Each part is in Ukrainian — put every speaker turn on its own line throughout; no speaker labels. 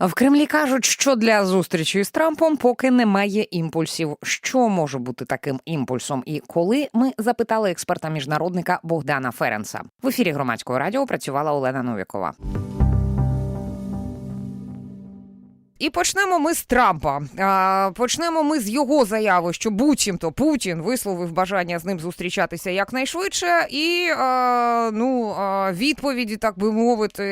В Кремлі кажуть, що для зустрічі з Трампом поки немає імпульсів. Що може бути таким імпульсом? І коли ми запитали експерта міжнародника Богдана Ференса в ефірі громадського радіо працювала Олена Новікова. І почнемо ми з Трампа. А, почнемо ми з його заяви, що буцімто Путін висловив бажання з ним зустрічатися якнайшвидше, і а, ну а, відповіді, так би мовити,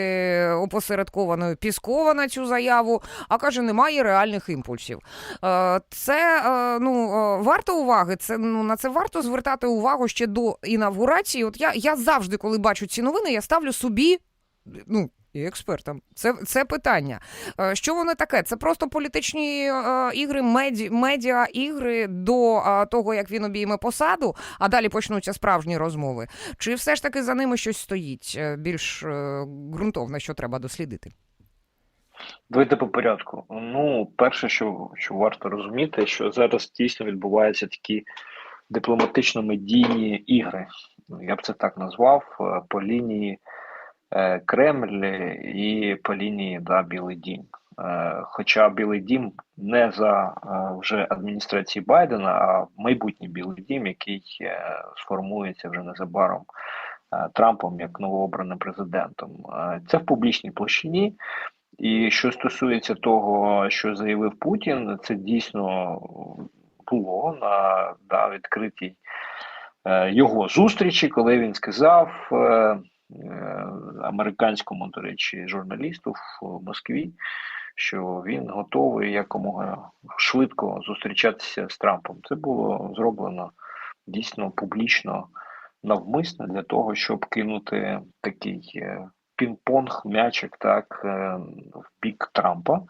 опосередкованої Піскова на цю заяву. А каже, немає реальних імпульсів. Е, Це е, ну варто уваги. Це ну на це варто звертати увагу ще до інавгурації. От я, я завжди, коли бачу ці новини, я ставлю собі. Ну, і експертам. Це, це питання. Е, Що воно таке? Це просто політичні е, ігри, меді, медіа ігри до е, того, як він обійме посаду, а далі почнуться справжні розмови. Чи все ж таки за ними щось стоїть більш ґрунтовне, що треба дослідити?
Давайте по порядку. Ну, перше, що, що варто розуміти, що зараз дійсно відбуваються такі дипломатично-медійні ігри. Я б це так назвав, по лінії Кремль і по лінії да, Білий Дім. Е, Хоча Білий Дім не за е, вже адміністрації Байдена, а майбутній Білий Дім, який е, сформується вже незабаром е, Трампом як новообраним президентом. Е, Це в публічній площині. І що стосується того, що заявив Путін, це дійсно було на да, відкритій е, його зустрічі, коли він сказав е, е, американському, до речі, журналісту в Москві, що він готовий якомога швидко зустрічатися з Трампом. Це було зроблено дійсно публічно навмисно для того, щоб кинути такий. е, Пінг-понг, м'ячик так е, в бік Трампа.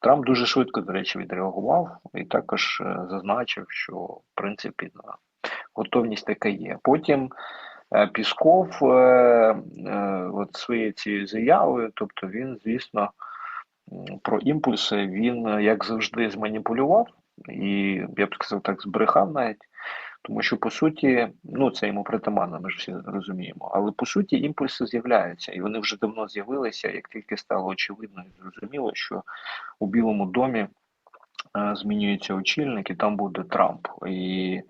Трамп дуже швидко, до речі, відреагував і також е, зазначив, що в принципі готовність така є. Потім Пісков е, е, от своєю цією заявою, тобто він, звісно, про імпульси він, е, як завжди, зманіпулював і я б сказав так, збрехав навіть. Тому що по суті, ну це йому притаманно, ми ж всі розуміємо. Але по суті, імпульси з'являються, і вони вже давно з'явилися. Як тільки стало очевидно і зрозуміло, що у Білому домі е, змінюється очільник, і там буде Трамп. І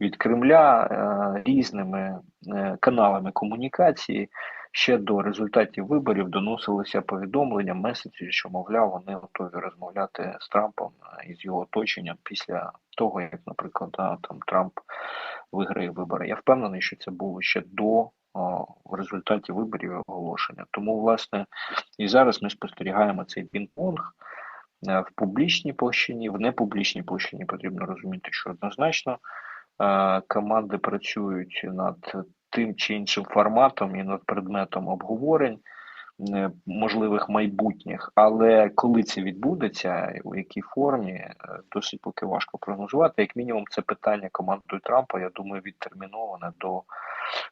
від Кремля е, різними е, каналами комунікації ще до результатів виборів доносилися повідомлення, меседжі, що мовляв, вони готові розмовляти з Трампом е, і з його оточенням після того, як, наприклад, там Трамп виграє вибори. Я впевнений, що це було ще до о, в результаті виборів оголошення. Тому, власне, і зараз ми спостерігаємо цей пінг-понг в публічній площині, в непублічній площині потрібно розуміти, що однозначно команди працюють над тим чи іншим форматом і над предметом обговорень е, можливих майбутніх, але коли це відбудеться, у якій формі, е, досить поки важко прогнозувати. Як мінімум, це питання командою Трампа, я думаю, відтерміноване до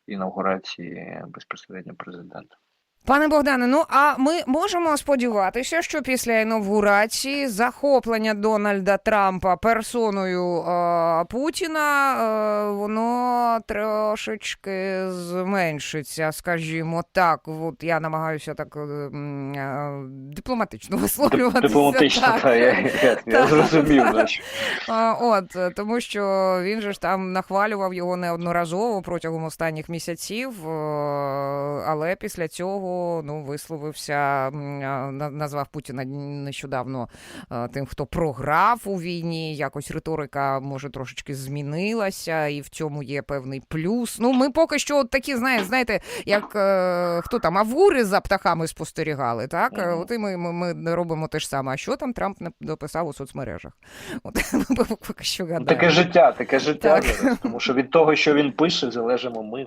інаугурації безпосередньо президента.
Пане Богдане, ну а ми можемо сподіватися, що після інавгурації захоплення Дональда Трампа персоною е, Путіна е, воно трошечки зменшиться, скажімо так. От я намагаюся так е, е, дипломатично висловлюватися.
Дипломатично,
так.
та, я, я, я зрозумів.
От е, тому, що він же ж там нахвалював його неодноразово протягом останніх місяців, е, але після цього ну висловився, назвав Путіна нещодавно тим, хто програв у війні. Якось риторика може трошечки змінилася, і в цьому є певний плюс. Ну, ми поки що от такі, знаєте, знаєте, як е, хто там авури за птахами спостерігали, так? Е. От і ми, ми, ми робимо те ж саме. А що там Трамп не дописав у соцмережах? От ми поки що гадаємо.
Таке життя, таке життя
Так.
Тому що від того, що він пише, залежимо ми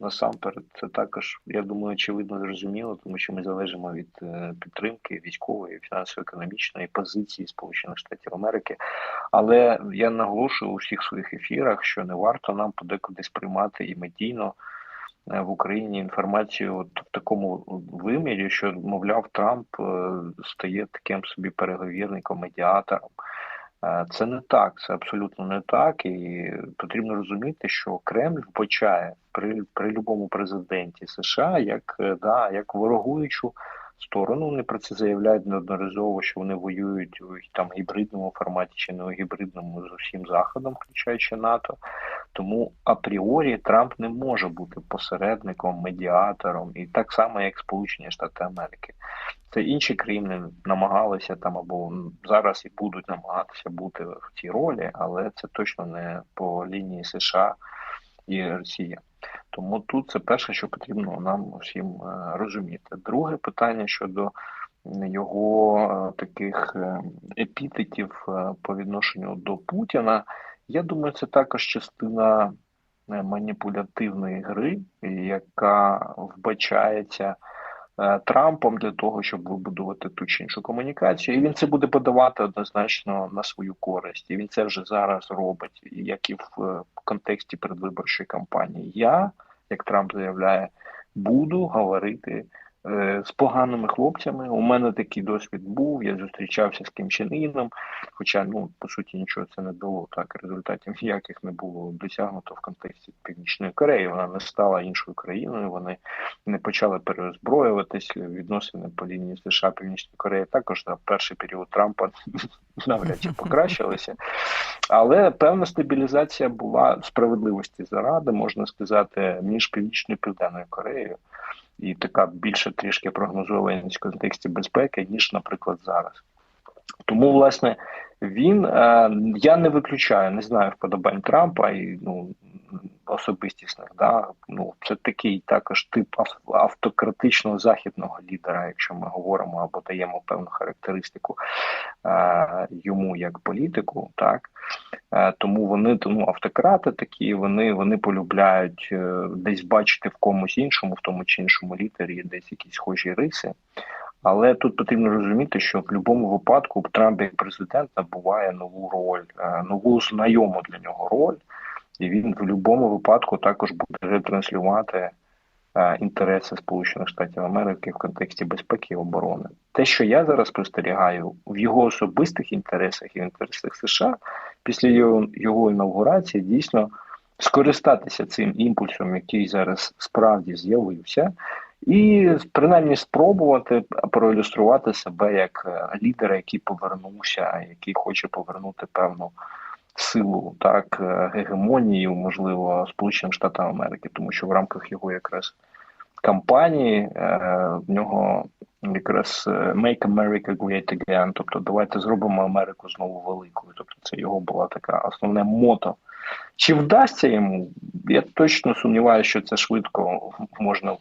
насамперед. Це також, я думаю, очевидно зрозуміло, тому що ми залежимо від е, підтримки військової, фінансово-економічної позиції Сполучених Штатів Америки. Але я наголошую у всіх своїх ефірах, що не варто нам подекуди сприймати і медійно. е, В Україні інформацію от в такому вимірі, що мовляв, Трамп е, стає таким собі переговірником, медіатором. Е, Це не так, це абсолютно не так, і потрібно розуміти, що Кремль вбачає при, при будь-якому президенті США як, е, да, як ворогуючу сторону. Вони про це заявляють неодноразово, що вони воюють у там гібридному форматі чи не у гібридному з усім заходом, включаючи НАТО. Тому апріорі Трамп не може бути посередником, медіатором, і так само, як Сполучені Штати Америки. Це інші країни намагалися там або зараз і будуть намагатися бути в цій ролі, але це точно не по лінії США і Росія. Тому тут це перше, що потрібно нам всім е, розуміти. Друге питання щодо його е, таких е, епітетів по відношенню до Путіна. Я думаю, це також частина маніпулятивної гри, яка вбачається Трампом для того, щоб вибудувати ту чи іншу комунікацію, і він це буде подавати однозначно на свою користь. І він це вже зараз робить, як і в е, контексті передвиборчої кампанії. Я, як Трамп заявляє, буду говорити е, з поганими хлопцями. У мене такий досвід був. Я зустрічався з Ким Чен Іном, хоча ну по суті нічого це не дало. Так результатів ніяких не було досягнуто в контексті Північної Кореї. Вона не стала іншою країною. Вони не почали переозброюватись. Відносини по лінії США Північної Кореї також на перший період Трампа навряд чи покращилися. Але певна стабілізація була справедливості заради, можна сказати, між Північною і Південною Кореєю. І така більше трішки прогнозованість в контексті безпеки, ніж, наприклад, зараз. Тому, власне, він е, я не виключаю, не знаю вподобань Трампа і ну особистісних. Да? Ну, це такий також тип ав- автократичного західного лідера, якщо ми говоримо або даємо певну характеристику е, йому як політику, так Е, тому вони тому автократи такі, вони, вони полюбляють десь бачити в комусь іншому, в тому чи іншому лідері, десь якісь схожі риси. Але тут потрібно розуміти, що в будь-якому випадку Трамп як президент набуває нову роль, е, нову знайому для нього роль, і він в будь-якому випадку також буде ретранслювати е, інтереси Сполучених Штатів Америки в контексті безпеки і оборони. Те, що я зараз спостерігаю в його особистих інтересах і в інтересах США після його, його інаугурації, дійсно скористатися цим імпульсом, який зараз справді з'явився, і принаймні спробувати проілюструвати себе як е, лідера, який повернувся, який хоче повернути певну силу, так е, гегемонію, можливо, Сполученим Штатам Америки, тому що в рамках його якраз кампанії е, в нього якраз Make America Great Again, тобто давайте зробимо Америку знову великою. Тобто це його була така основне мото. Чи вдасться йому? Я точно сумніваюся, що це швидко можна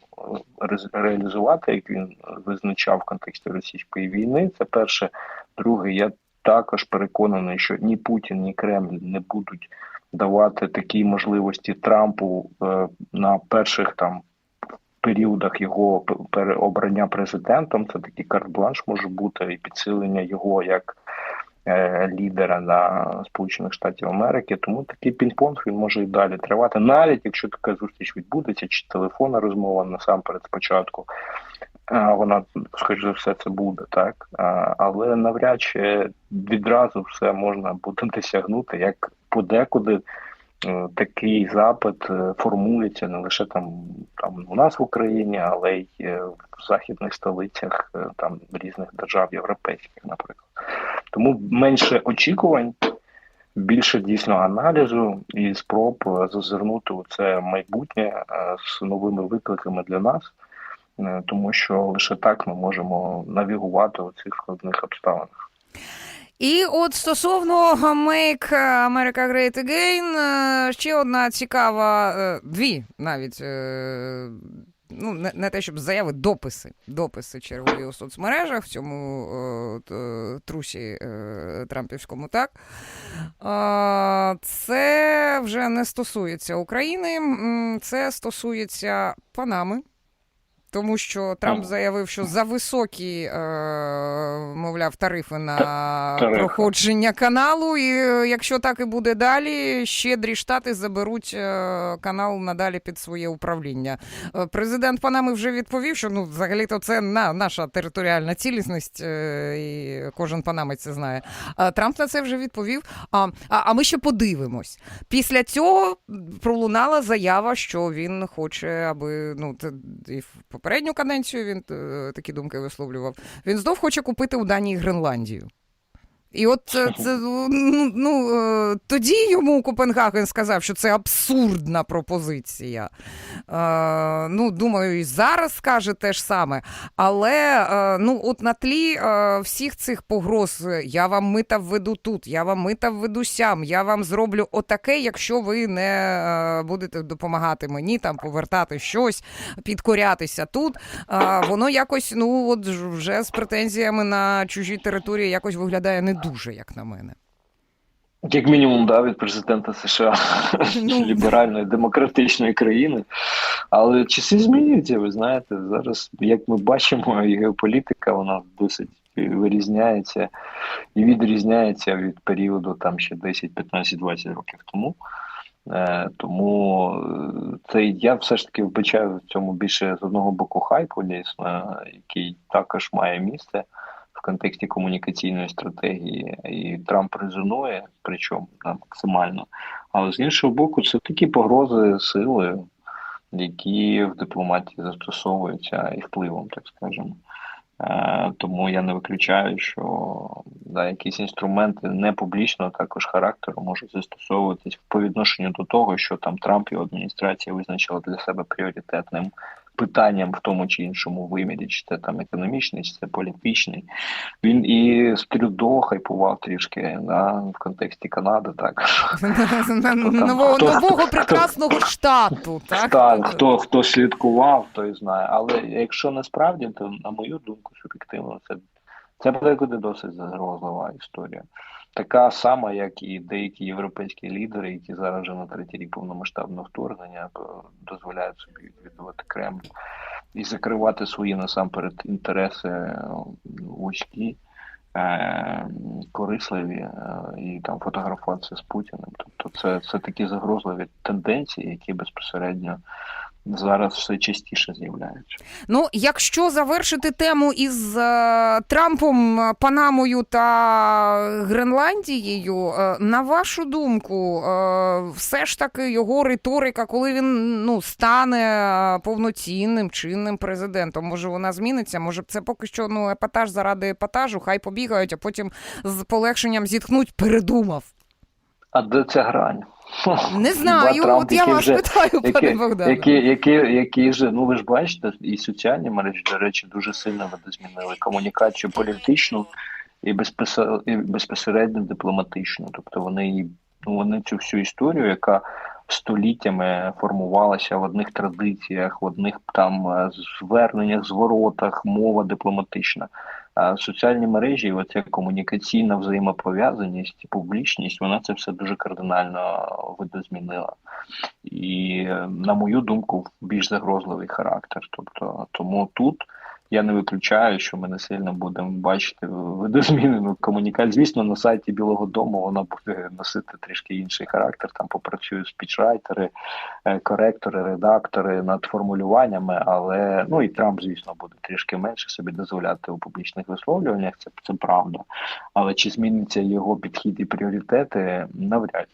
реалізувати, як він визначав в контексті російської війни. Це перше. Друге, я також переконаний, що ні Путін, ні Кремль не будуть давати такі можливості Трампу е, на перших там періодах його переобрання президентом. Це такий карт-бланш може бути і підсилення його як лідера на Сполучених Штатів Америки. Тому такий пінг-понг він може і далі тривати, навіть якщо така зустріч відбудеться, чи телефонна розмова насамперед спочатку. Вона, скоріш за все, це буде так, але навряд чи відразу все можна буде досягнути, як подекуди е, такий запит е, формується не лише там, там у нас в Україні, але й е, в західних столицях е, там різних держав європейських, наприклад. Тому менше очікувань, більше дійсно аналізу і спроб е, зазирнути у це майбутнє е, з новими викликами для нас. Е, тому що лише так ми можемо навігувати у цих складних обставинах.
І от стосовно Make America Great Again, ще одна цікава, дві навіть. Е, Ну, не, не те, щоб заяви, дописи. Дописи чергові у соцмережах в цьому е, трусі е, Трампівському, так. Е, це вже не стосується України, це стосується Панами. Тому що Трамп заявив, що за високі, е, мовляв, тарифи на проходження каналу. І е, якщо так і буде далі, щедрі штати заберуть е, канал надалі під своє управління. Президент Панами вже відповів, що ну взагалі-то це на наша територіальна цілісність, і кожен панамець це знає. Трамп на це вже відповів. А, а, а ми ще подивимось. Після цього пролунала заява, що він хоче, аби ну в попередню каденцію він е, такі думки висловлював. Він знов хоче купити у Данії Гренландію. І от це, це ну, ну е, тоді йому Копенгаген сказав, що це абсурдна пропозиція. Е, ну, думаю, і зараз скаже те ж саме. Але е, ну, от на тлі е, всіх цих погроз, е, я вам мита введу тут, я вам мита введу сям, я вам зроблю отаке, якщо ви не е, будете допомагати мені там повертати щось, підкорятися тут. Е, воно якось, ну от вже з претензіями на чужі території якось виглядає не дуже, як на мене.
Як мінімум, да, від президента США
Ну.
ліберальної демократичної країни. Але часи змінюються, ви знаєте. Зараз, як ми бачимо, і геополітика вона досить вирізняється і відрізняється від періоду там ще 10, 15, 20 років тому. Е, тому е, це я все ж таки вбачаю в цьому більше з одного боку хайпу, дійсно, який також має місце контексті комунікаційної стратегії, і Трамп резонує, причому максимально. Але з іншого боку, це такі погрози силою, які в дипломатії застосовуються і впливом, так скажемо. Е, Тому я не виключаю, що да, якісь інструменти не публічного також характеру можуть застосовуватись по відношенню до того, що там Трамп і адміністрація визначила для себе пріоритетним питанням в тому чи іншому вимірі, чи це там економічний, чи це політичний. Він і з Трюдо хайпував трішки да, в контексті Канади, так
Нового, нового прекрасного штату. Так?
Так, хто, хто слідкував, той знає. Але якщо насправді, то на мою думку, суб'єктивно, це, це подекуди досить загрозлива історія. Така сама, як і деякі європейські лідери, які зараз вже на третій рік повномасштабного вторгнення е, дозволяють собі відвідувати Кремль і закривати свої насамперед інтереси е, вузькі, е, корисливі і там фотографуватися з Путіним. Тобто це, це такі загрозливі тенденції, які безпосередньо зараз все частіше з'являються.
Ну, якщо завершити тему із е, Трампом, е, Панамою та Гренландією, е, на вашу думку, е, все ж таки його риторика, коли він ну, стане повноцінним чинним президентом, може вона зміниться? Може, це поки що ну, епатаж заради епатажу, хай побігають, а потім з полегшенням зіткнуть, передумав.
А де ця грань?
Не знаю,
Трамп,
от я вас
вже-
питаю, пане Богдане.
які, які, які же, ну ви ж бачите, і соціальні мережі, до речі, дуже сильно видозмінили комунікацію політичну і, безпосередньо, дипломатичну. Тобто вони, ну, вони цю всю історію, яка століттями формувалася в одних традиціях, в одних там е, зверненнях, зворотах, мова дипломатична. А соціальні мережі, оця комунікаційна взаємопов'язаність, публічність, вона це все дуже кардинально видозмінила і, е, на мою думку, більш загрозливий характер. Тобто, тому тут я не виключаю, що ми не сильно будемо бачити видозмінену комунікацію. Звісно, на сайті Білого Дому вона буде носити трішки інший характер. Там попрацюють спічрайтери, е, коректори, редактори над формулюваннями, але ну і Трамп, звісно, буде трішки менше собі дозволяти у публічних висловлюваннях. Це, це правда. Але чи зміниться його підхід і пріоритети, навряд.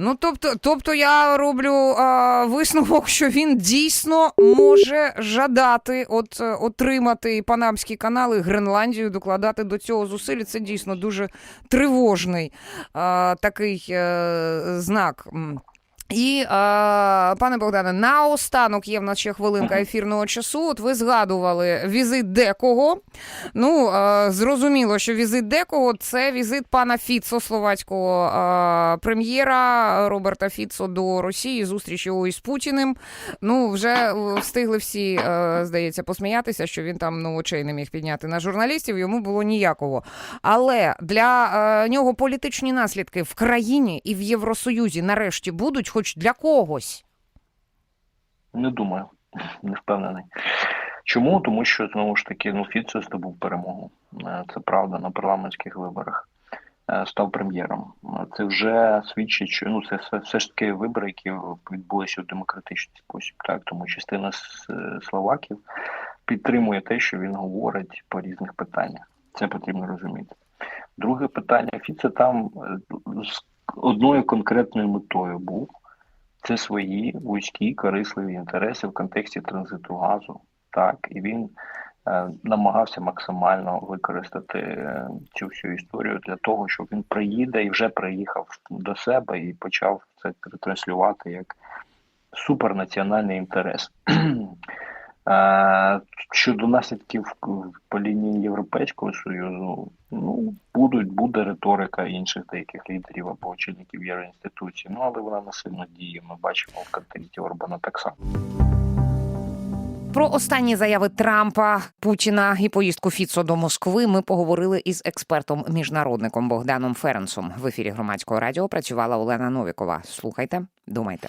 Ну, тобто, тобто я роблю а, висновок, що він дійсно може жадати от, е, отримати панамські канали, Гренландію, докладати до цього зусиль. Це дійсно дуже тривожний а, такий е, знак. І, е, пане Богдане, наостанок є в нас ще хвилинка ефірного часу. От ви згадували візит декого. Ну, е, зрозуміло, що візит декого це візит пана Фіцо, словацького е, прем'єра Роберта Фіцо до Росії, зустріч його із Путіним. Ну, вже встигли всі, здається, посміятися, що він там ну, очей не міг підняти на журналістів, йому було ніякого. Але для нього політичні наслідки в країні і в Євросоюзі нарешті будуть, хоч для когось.
Не думаю, не впевнений. Чому? Тому що знову ж таки ну Фіцо здобув перемогу. Е, Це правда на парламентських виборах. Е, Став прем'єром. Е, Це вже свідчить, що ну це все, ж таки вибори, які відбулися в демократичний спосіб. Так тому частина словаків підтримує те, що він говорить по різних питаннях. Це потрібно розуміти. Друге питання Фіце там з одною конкретною метою був це свої вузькі корисливі інтереси в контексті транзиту газу. Так, і він е, намагався максимально використати е, цю всю історію для того, щоб він приїде і вже приїхав до себе і почав це транслювати як супернаціональний інтерес. Щодо наслідків по лінії Європейського Союзу, ну будуть буде риторика інших деяких лідерів або очільників євроінституцій, ну але вона не сильно діє. Ми бачимо в контексті Орбана так само.
Про останні заяви Трампа, Путіна і поїздку Фіцо до Москви ми поговорили із експертом міжнародником Богданом Ференсом. В ефірі громадського радіо працювала Олена Новікова. Слухайте, думайте.